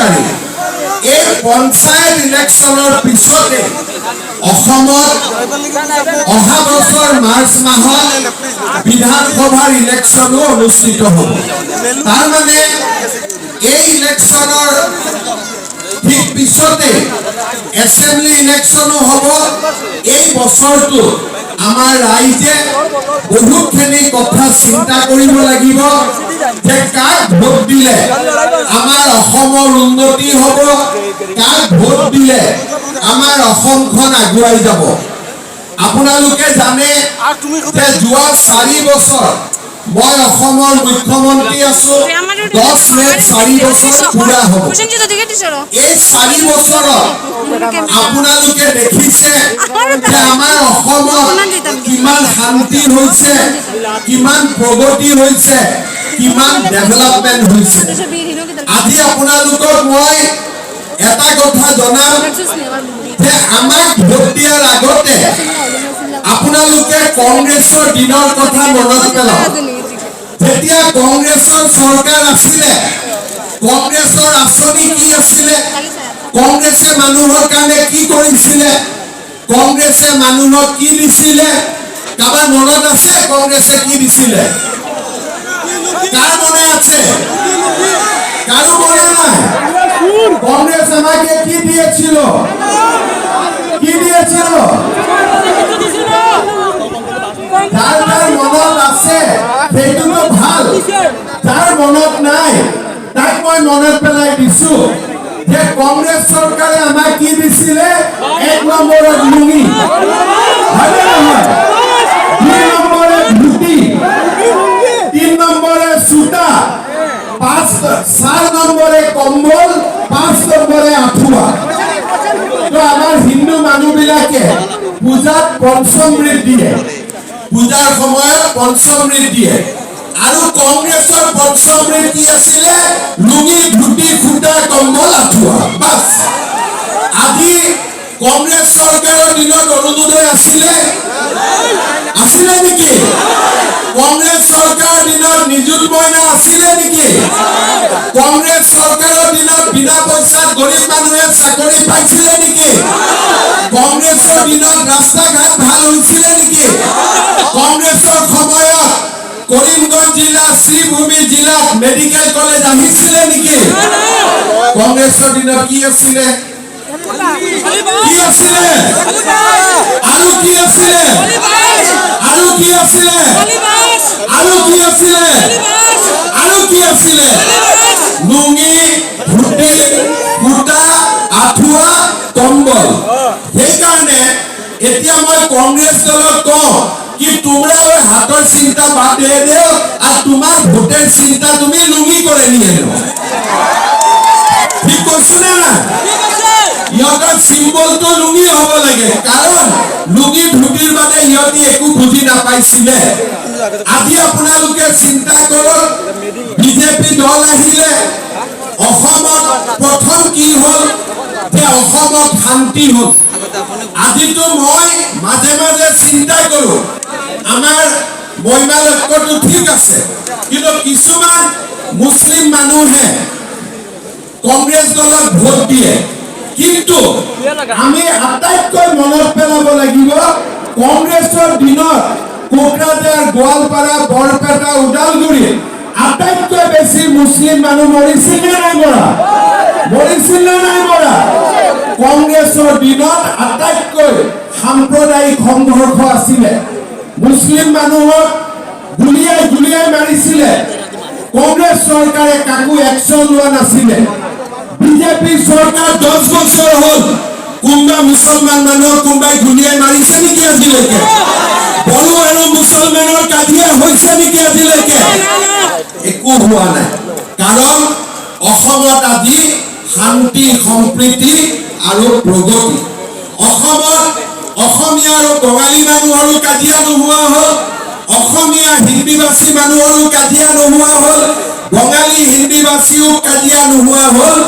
তাৰিখ এই পঞ্চায়ত ইলেকশ্যনৰ পিছতে অহা বছৰ মাৰ্চ মাহত বিধানসভাৰ ইলেকশ্যনো অনুষ্ঠিত হ'ব। তাৰমানে এই ইলেকশ্যনৰ ঠিক পিছতে এছেম্বলি ইলেকশ্যনো হ'ব। এই বছৰটো আমাৰ ৰাইজে বহুতখিনি কথা চিন্তা কৰিব যে কাক ভোট দিলে? আমাৰ অসমৰ উন্নতি হ'ব। কাক ভোট দিলে? আমাৰ অসমখন আগুৱাই যাব। আপোনালোকে জানে যে যোৱা চাৰি বছৰ মই অসমৰ মুখ্যমন্ত্ৰী আছো। দহ মে'ত চাৰি বছৰ পুৰা হ'ব। প্রসেনজিৎ ওদিকে একটু সরো এই চাৰি বছৰত আপোনালোকে দেখিছে যে আমাৰ অসমত কিমান শান্তি হৈছে কিমান প্ৰগতি হৈছে কিমান ডেভেলপমেণ্ট হৈছে। আজি আপোনালোকক মই এটা কথা জনাম যে আমাক ভোট দিয়াৰ আগতে আপোনালোকে কংগ্ৰেছৰ দিনৰ কথা মনত পেলাওক। যেতিয়া কংগ্ৰেছৰ চৰকাৰ আছিলে, কংগ্ৰেছৰ আঁচনি কি আছিলে? কংগ্ৰেছে মানুহৰ কাৰণে কি কৰিছিলে? কংগ্ৰেছে মানুহক কি দিছিলে? কাৰোবাৰ মনত আছে? কংগ্ৰেছে কি দিছিলে? কাৰ মনে আছে? কাৰো মনে নাই? কংগ্রেস আমাকে কি দিয়েছিল? কি দিয়েছিল? মনত নাই। তাক মই মনত পেলাই দিছো যে কংগ্ৰেছ চৰকাৰে আমাক কি দিছিলে? এক নম্বৰত লুঙি। দুই নম্বৰে ধুতি। তিন নম্বরে সুতা। পাঁচ, চার নম্বরে কম্বল, পাঁচ নম্বরে আঁঠুৱা। তো আমাৰ হিন্দু মানুহবিলাকে পূজাত পঞ্চমৃত দিয়ে। পূজাৰ সময়ত পঞ্চমৃত দিয়ে। আৰু কংগ্ৰেছৰ পঞ্চমৃত কি আছিলে লুঙি ধুতি খুটা কম্বল আঁঠুৱা বাছ আজি কংগ্ৰেছ চৰকাৰৰ দিনত অৰুণোদয় আছিলে আছিলে নেকি? কংগ্ৰেছ চৰকাৰৰ দিনত নিযুত মইনা আছিলে নেকি? কংগ্ৰেছ চৰকাৰৰ দিনত বিনা পইচাত গৰীব মানুহে চাকৰি পাইছিলে নেকি? কংগ্ৰেছৰ দিনত ৰাস্তা ঘাট ভালো হৈছিলে নেকি? কংগ্ৰেছৰ সময়ত কৰিমগঞ্জ জিলাত মেডিকেল কলেজ আহিছিলে নেকি? কংগ্ৰেছৰ দিনত কি কি আছিলে আৰু কি আছিলে কি কি কি ধুতি আঁঠুৱা কম্বল। সেইকাৰণে এতিয়া মই কংগ্ৰেছ দলক কওঁ, কি তোমরা ওই হাতৰ চিন্তা বাদ দিয়ে দেও। ভোটের চিন্তা তুমি লুঙ্গি করে নিয়ে ঠিক কৈছো নে? না সিহঁতৰ চিম্বলটো লুঙি হ'ব লাগে। মানে সিহঁতি একো আজি আপোনালোকে চিন্তা কৰক, বিজেপি দল আহিলে অসমত প্ৰথম কি হ'ল? যে অসমত শান্তি হ'ল। আজিতো মই মাজে মাজে চিন্তা কৰো। আমাৰ বৈমালক্যটো ঠিক আছে। কিন্তু কিছুমান মুছলিম মানুহে কংগ্ৰেছ দলক ভোট দিয়ে। কিন্তু আমি আটাইতকৈ মনত পেলাব লাগিব, কংগ্ৰেছৰ দিনত কোকৰাঝাৰ, গোৱালপাৰা, বৰপেটা, ওদালগুৰি আটাইতকৈ বেছি মুছলিম মানুহ মৰিছিল নে নাই মৰা? মৰিছিল নে নাই মৰা? কংগ্ৰেছৰ দিনত আটাইতকৈ সাম্প্ৰদায়িক সংঘৰ্ষ আছিলে। মুছলিম মানুহক গুলিয়াই গুলিয়াই মাৰিছিলে। কংগ্ৰেছ চৰকাৰে কাকো একশ্যন লোৱা নাছিলে। বিজেপি চৰকাৰ দহ বছৰ হ'ল। কোনোবা মুছলমান মানুহক কোনোবাই গুলিয়াই মাৰিছে নেকি আজিলৈকে? বড়ো আৰু মুছলমানৰ কাজিয়া হৈছে নেকি আজিলৈকে? একো হোৱা নাই। কাৰণ অসমত আজি শান্তি, সম্প্ৰীতি আৰু প্ৰগতি। অসমত অসমীয়া আৰু বঙালী মানুহৰো কাজিয়া নোহোৱা হ'ল। অসমীয়া হিন্দীভাষী মানুহৰো কাজিয়া নোহোৱা হ'ল। বঙালী হিন্দীভাষীও কাজিয়া নোহোৱা হ'ল।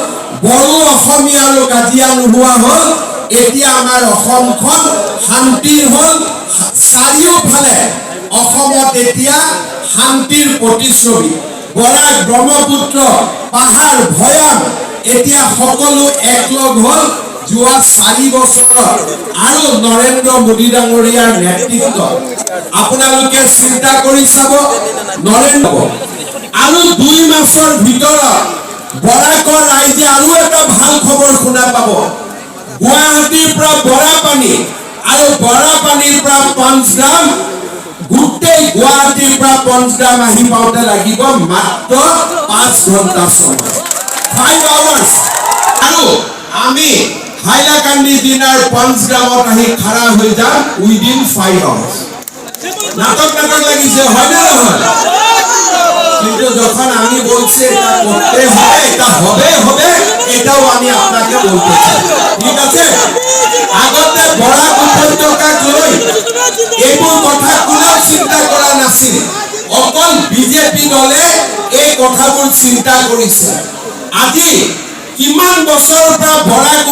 বড়ো অসমীয়াৰো কাজিয়া নোহোৱা হ'ল। এতিয়া আমাৰ অসমখন শান্তিৰ হ'ল। চাৰিওফালে অসমত এতিয়া শান্তিৰ প্ৰতিচ্ছবি। বৰাক ব্ৰহ্মপুত্ৰ, পাহাৰ ভৈয়াম, এতিয়া সকলো একলগ হ'ল। যোৱা চাৰি বছৰত আৰু নৰেন্দ্ৰ মোদী ডাঙৰীয়াৰ নেতৃত্বত। আপোনালোকে চিন্তা কৰি চাব, নৰেন্দ্ৰ আৰু দুই মাসৰ ভিতৰত বৰাকৰ ৰাইজে আৰু এটা ভালো খবৰ শুনা পাব। গুৱাহাটীৰ পৰা বৰাপানী আৰু বৰাপানীৰ পৰা পঞ্চগ্ৰাম গোটেই গুৱাহাটীৰ পৰা পঞ্চগ্ৰাম আহি পাওঁতে লাগিব মাত্ৰ পাঁচ ঘণ্টা সময়। ফাইভ আৱাৰ্ছ আৰু আমি হাইলাকান্দি দিনাৰ পঞ্চগ্ৰামত আহি খাৰা হৈ যাম উইদিন ফাইভ আৱাৰ্ছ নাটক নাটক লাগিছে, হয় না নহয় কিন্তু যখন আমি বলছি, এটা করতে হবে, এটা হবে হবে, এটাও আমি আপনাকে বলতে চাই। ঠিক আছে? আগতে বরাক উপত্যকাক লৈ এইবোৰ কথা কোনেও চিন্তা কৰা নাছিল অকল বিজেপি দলে এই কথাবোৰ চিন্তা কৰিছে আজি কিমান বছৰৰ পৰা বৰাক